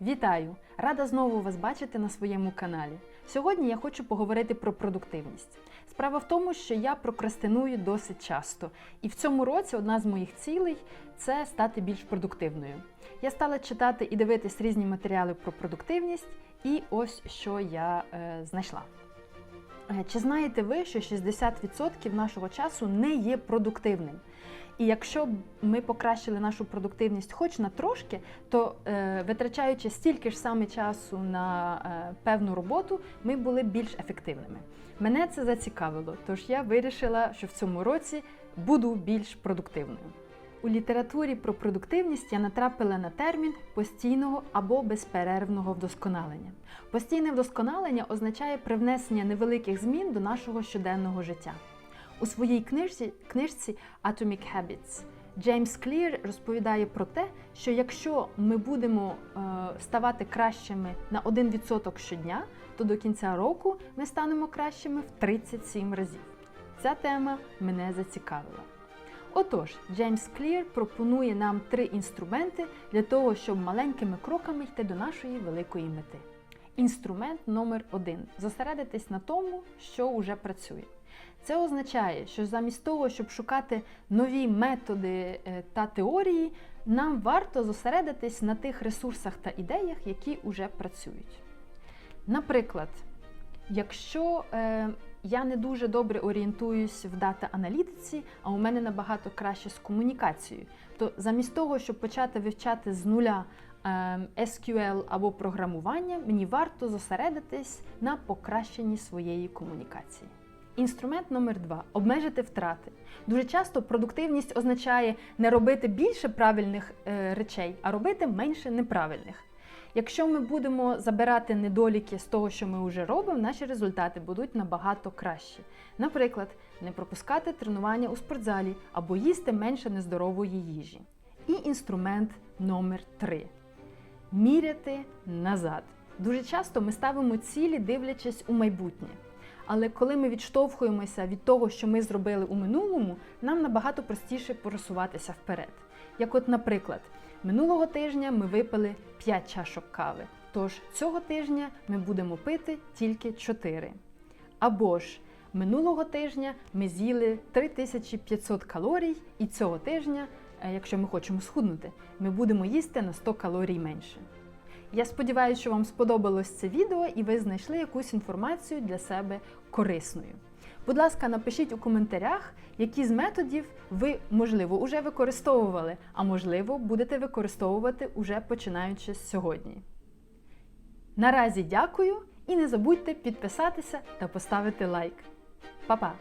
Вітаю! Рада знову вас бачити на своєму каналі. Сьогодні я хочу поговорити про продуктивність. Справа в тому, що я прокрастиную досить часто, і в цьому році одна з моїх цілей це стати більш продуктивною. Я стала читати і дивитись різні матеріали про продуктивність, і ось що я е, знайшла. Е, Чи знаєте ви, що 60% нашого часу не є продуктивним? І якщо б ми покращили нашу продуктивність хоч на трошки, то е, витрачаючи стільки ж саме часу на е, певну роботу, ми були більш ефективними. Мене це зацікавило, тож я вирішила, що в цьому році буду більш продуктивною. У літературі про продуктивність я натрапила на термін постійного або безперервного вдосконалення. Постійне вдосконалення означає привнесення невеликих змін до нашого щоденного життя. У своїй книжці, книжці Atomic Habits Джеймс Клір розповідає про те, що якщо ми будемо е, ставати кращими на 1% щодня, то до кінця року ми станемо кращими в 37 разів. Ця тема мене зацікавила. Отож, Джеймс Клір пропонує нам три інструменти для того, щоб маленькими кроками йти до нашої великої мети. Інструмент номер один зосередитись на тому, що вже працює. Це означає, що замість того, щоб шукати нові методи е, та теорії, нам варто зосередитись на тих ресурсах та ідеях, які вже працюють. Наприклад, якщо е, я не дуже добре орієнтуюсь в дата-аналітиці, а у мене набагато краще з комунікацією, то замість того, щоб почати вивчати з нуля е, SQL або програмування, мені варто зосередитись на покращенні своєї комунікації. Інструмент номер два обмежити втрати. Дуже часто продуктивність означає не робити більше правильних е, речей, а робити менше неправильних. Якщо ми будемо забирати недоліки з того, що ми вже робимо, наші результати будуть набагато кращі. Наприклад, не пропускати тренування у спортзалі або їсти менше нездорової їжі. І інструмент номер 3 міряти назад. Дуже часто ми ставимо цілі, дивлячись у майбутнє. Але коли ми відштовхуємося від того, що ми зробили у минулому, нам набагато простіше просуватися вперед. Як, от, наприклад, минулого тижня ми випили 5 чашок кави, тож цього тижня ми будемо пити тільки 4. Або ж минулого тижня ми з'їли 3500 калорій, і цього тижня, е, якщо ми хочемо схуднути, ми будемо їсти на 100 калорій менше. Я сподіваюся, що вам сподобалось це відео і ви знайшли якусь інформацію для себе корисною. Будь ласка, напишіть у коментарях, які з методів ви, можливо, уже використовували, а можливо, будете використовувати уже починаючи з сьогодні. Наразі дякую і не забудьте підписатися та поставити лайк. Па-па!